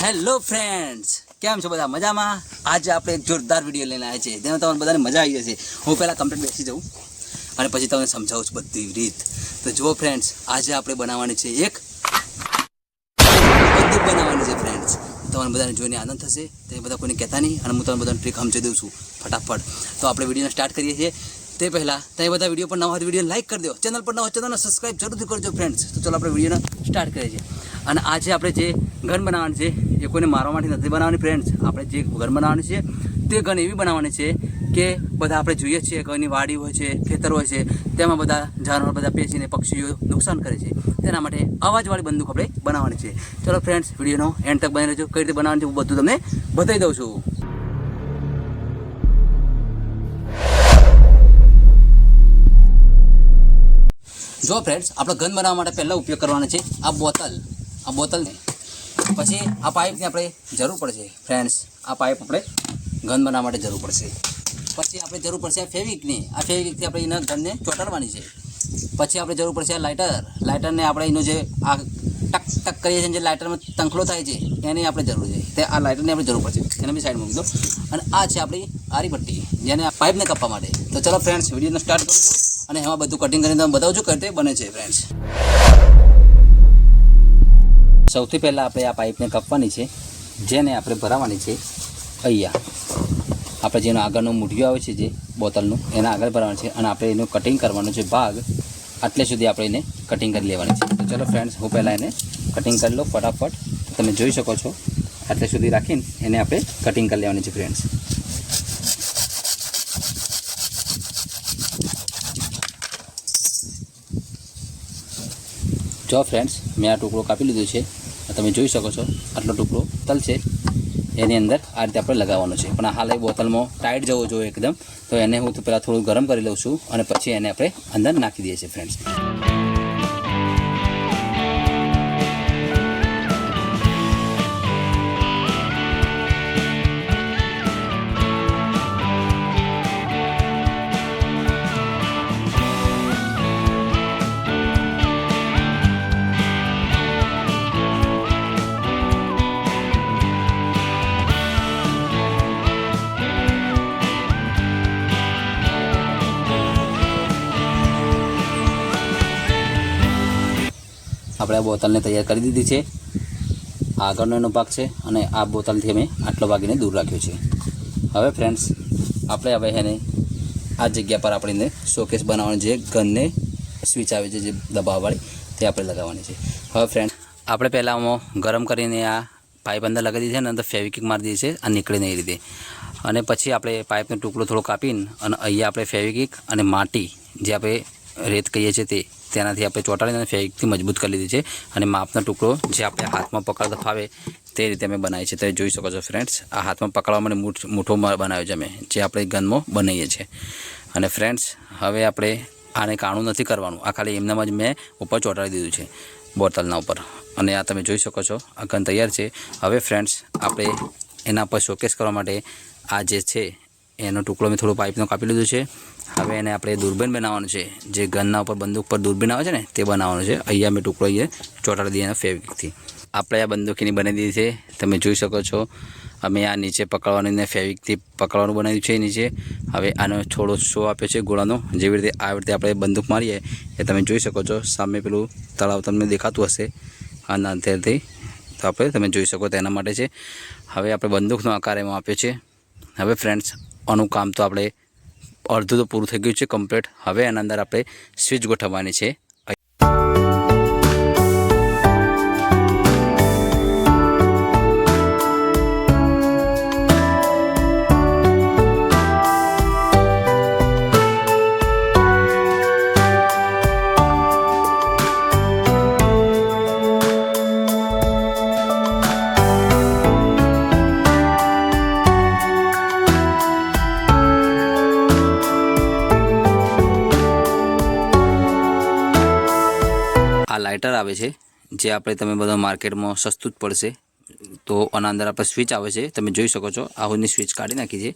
Hello friends કેમ છો બધા? મજામાં? આજે આપણે એક જોરદાર વીડિયો લઈને આવ્યા છીએ. તેમાં તમને બધાને મજા આવી જશે. હું પહેલાં કમ્પ્લીટ બેસી જાઉં અને પછી તમને સમજાવું છું બધી રીત. તો જુઓ ફ્રેન્ડ્સ આજે આપણે બનાવવાની છે એક બંદૂક બનાવવાની છે ફ્રેન્ડ્સ તમને બધાને જોઈને આનંદ થશે. તે બધા કોઈને કહેતા નહીં અને હું તમને બધાને ટ્રીક સમજી દઉં છું ફટાફટ. તો આપણે વિડીયોને સ્ટાર્ટ કરીએ છીએ. તે પહેલાં તમે બધા વીડિયો પર નવા વીડિયો લાઈક કરી દો. ચેનલ પર નવા ચેનલને સબસ્ક્રાઈબ જરૂરથી કરજો ફ્રેન્ડ્સ તો ચાલો આપણે વિડીયોને સ્ટાર્ટ કરીએ છીએ. અને આજે આપણે જે ઘન બનાવવાની છે એ કોઈને મારવા માટે નથી બનાવવાની ફ્રેન્ડ્સ આપણે જે ઘર બનાવવાની છે, તે ગન એવી બનાવવાની છે કે બધા આપણે જોઈએ છીએ, ઘરની વાડી હોય છે, ખેતર હોય છે, તેમાં બધા જાનવર, બધા પેચીને પક્ષીઓ નુકસાન કરે છે. તેના માટે અવાજવાળી બંદૂક આપણે બનાવવાની છે. ચલો ફ્રેન્ડ્સ વિડીયોનો એન્ડ તક બની રહેજો. કઈ રીતે બનાવવાની છે, હું બધું તમને બતાવી દઉં છું. જો ફ્રેન્ડ્સ આપણે ગન બનાવવા માટે પહેલાં ઉપયોગ કરવાનો છે આ બોતલ. આ બોટલને પછી આ પાઇપની આપણે જરૂર પડશે ફ્રેન્ડ્સ આ પાઇપ આપણે ઘન બનાવવા માટે જરૂર પડશે. પછી આપણે જરૂર પડશે આ ફેવિકની. આ ફેવિકથી આપણે એના ઘનને ચોંટાડવાની છે. પછી આપણે જરૂર પડશે આ લાઇટર. લાઇટરને આપણે એનું જે આ ટક ટક કરીએ છીએ જે લાઇટરમાં તંખલો થાય છે, એની આપણે જરૂર છે. તે આ લાઇટરની આપણે જરૂર પડશે. એને બી સાઈડ મૂકી દો અને આ છે આપણી આરીપટ્ટી જેને આ પાઇપને કાપવા માટે. તો ચલો ફ્રેન્ડ્સ વિડીયોને સ્ટાર્ટ કરું છું. અને એમાં બધું કટિંગ કરીને તમે બતાવજો કઈ રીતે બને છે ફ્રેન્ડ્સ સૌથી પહેલાં આપણે આ પાઇપને કાપવાની છે, જેને આપણે ભરાવાની છે અહીંયા. આપણે જેનો આગળનું મૂઢિયું આવે છે જે બોટલનું, એના આગળ ભરવાનું છે અને આપણે એનું કટિંગ કરવાનો છે ભાગ. આટલે સુધી આપણે એને કટિંગ કરી લેવાની છે. તો ચલો ફ્રેન્ડ્સ હું પહેલાં એને કટિંગ કરી લો ફટાફટ. તમે જોઈ શકો છો. આટલે સુધી રાખીને એને આપણે કટિંગ કરી લેવાની છે ફ્રેન્ડ્સ જો ફ્રેન્ડ્સ મેં આ ટુકડો કાપી લીધો છે. તમે જોઈ શકો છો, આટલો ટુકડો તલ છે. એની અંદર આ રીતે આપણે લગાવવાનો છે. પણ હાલ એ બોટલમાં ટાઈટ જવો જોઈએ એકદમ. તો એને હું પહેલાં થોડું ગરમ કરી લઉં છું અને પછી એને આપણે અંદર નાખી દઈએ છીએ ફ્રેન્ડ્સ આપણે આ બોટલને તૈયાર કરી દીધી છે. આગળનો એનો ભાગ છે અને આ બોટલથી અમે આટલો ભાગીને દૂર રાખ્યો છે. હવે ફ્રેન્ડ્સ આપણે હવે એને આ જગ્યા પર આપણે શોકેસ બનાવવાની છે. ગનને સ્વિચ આવે છે જે દબાવવાળી, તે આપણે લગાવવાની છે. હવે ફ્રેન્ડ આપણે પહેલાંમાં ગરમ કરીને આ પાઇપ અંદર લગાવી દીધી છે અને અંદર ફેવિકિક મારી દીધી છે આ નીકળે નહીં રીતે. અને પછી આપણે પાઇપનો ટુકડો થોડો કાપીને અને અહીંયા આપણે ફેવિકિક અને માટી જે આપણે રેત કહીએ છીએ તે, તેનાથી આપણે ચોંટાડીને અને ફેવિકથી મજબૂત કરી લીધી છે. અને માપનો ટુકડો જે આપણે હાથમાં પકડતા ફાવે તે રીતે અમે બનાવી છે તમે જોઈ શકો છો ફ્રેન્ડ્સ આ હાથમાં પકડવા માટે મૂઠ, મૂઠો બનાવ્યો છે અમે, જે આપણે ગનમાં બનાવીએ છીએ. અને ફ્રેન્ડ્સ હવે આપણે આને કાણું નથી કરવાનું. આ ખાલી એમનામાં જ મેં ઉપર ચોંટાડી દીધું છે, બોટલના ઉપર. અને આ તમે જોઈ શકો છો, આ ગન તૈયાર છે. હવે ફ્રેન્ડ્સ આપણે એના પર શોકેસ કરવા માટે આ જે છે એનો ટુકડો મેં થોડો પાઇપનો કાપી લીધો છે. હવે એને આપણે દૂરબીન બનાવવાનું છે. જે ગનના ઉપર બંદૂક પર દૂરબીન આવે છે ને, તે બનાવવાનું છે. અહીંયા મેં ટુકડો અહીંયા ચોટાડી એના ફેવિકથી. આપણે આ બંદૂકીની બનાવી દીધી છે. તમે જોઈ શકો છો. અમે આ નીચે પકડવાનું ને ફેવિકથી પકડવાનું બનાવ્યું છે નીચે. હવે આનો થોડો શો આપ્યો છે ગોળાનો. જેવી રીતે આવી રીતે આપણે બંદૂક મારીએ, એ તમે જોઈ શકો છો. સામે પેલું તળાવ તમને દેખાતું હશે. આના અંતરથી તો આપણે તમે જોઈ શકો તેના માટે છે. હવે આપણે બંદૂકનો આકાર એમાં આપ્યો છે. હવે ફ્રેન્ડ્સ આનું કામ તો આપણે અડધું તો પૂરું થઈ ગયું છે કમ્પ્લીટ હવે એના અંદર આપણે સ્વિચ ગોઠવવાની છે. લાઇટર આવે છે, જે આપણે તમે બધા માર્કેટમાં સસ્તું જ પડશે. તો આના અંદર આપણે સ્વિચ આવે છે, તમે જોઈ શકો છો આની સ્વિચ કાઢી નાખી છે.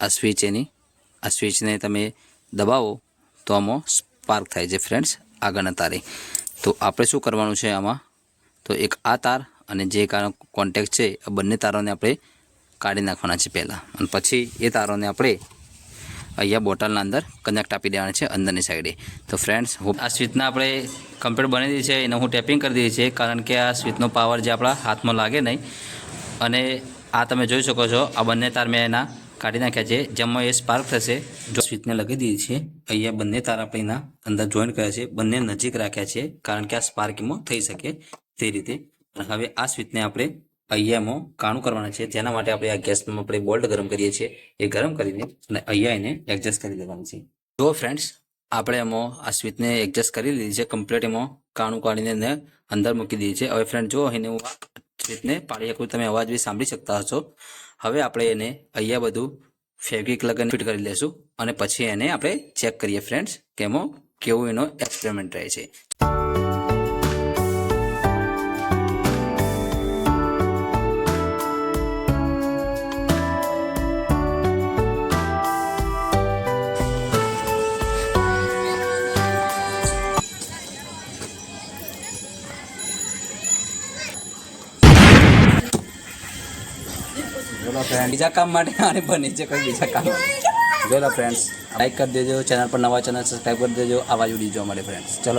આ સ્વિચ એની, આ સ્વિચને તમે દબાવો, તો આમાં સ્પાર્ક થાય છે ફ્રેન્ડ્સ આગળના તારે. તો આપણે શું કરવાનું છે આમાં? તો એક આ તાર અને જે કારણ કોન્ટેક્ટ છે, આ બંને તારોને આપણે કાઢી નાખવાના છે પહેલાં. અને પછી એ તારોને આપણે અહીંયા બોટલના અંદર કનેક્ટ આપી દેવાના છે અંદરની સાઈડે તો ફ્રેન્ડ્સ હું આ સ્વિચના આપણે કમ્પ્લીટ બની દીધી છે, એને હું ટેપિંગ કરી દીધી છે કારણ કે આ સ્વિચનો પાવર જે આપણા હાથમાં લાગે નહીં. અને આ તમે જોઈ શકો છો, આ બંને તાર મેં એના કાઢી નાખ્યા છે. જેમાં એ સ્પાર્ક થશે, જો સ્વિચને લગાવી દીધી છે અહીંયા બંને તાર આપણે એના અંદર જોઈન કર્યા છે, બંને નજીક રાખ્યા છે, કારણ કે આ સ્પાર્કિંગમાં થઈ શકે તે રીતે. હવે આ સ્વિચને આપણે અહીંયામાં કાણું કરવાના છે. જેના માટે આપણે આ ગેસમાં આપણે બોલ્ટ ગરમ કરીએ છીએ. એ ગરમ કરીને અને અહીંયા એને એડજસ્ટ કરી દેવાનું છે. જો ફ્રેન્ડ્સ આપણે એમાં આ સ્વીચને એડજસ્ટ કરી લીધી છે. કમ્પ્લીટ એમાં કાણું કાઢીને એને અંદર મૂકી દીધી છે. હવે ફ્રેન્ડ જો એને હું સ્વીચને પાડી શકું, તમે અવાજ બી સાંભળી શકતા હશો. હવે આપણે એને અહીંયા બધું ફેવિક લગન ફિટ કરી લેશું અને પછી એને આપણે ચેક કરીએ ફ્રેન્ડ્સ કે એમાં કેવું એનો એક્સપેરિમેન્ટ રહે છે. બોલો ફ્રેન્ડ બીજા કામ માટે અને બની છે કોઈ બીજા કામ જોલો ફ્રેન્ડ્સ લાઈક કરી દેજો ચેનલ પર નવા ચેનલ સબસ્ક્રાઈબ કરી દેજો. આવા જ વીડિયો જોવા માટે ફ્રેન્ડ્સ ચલો.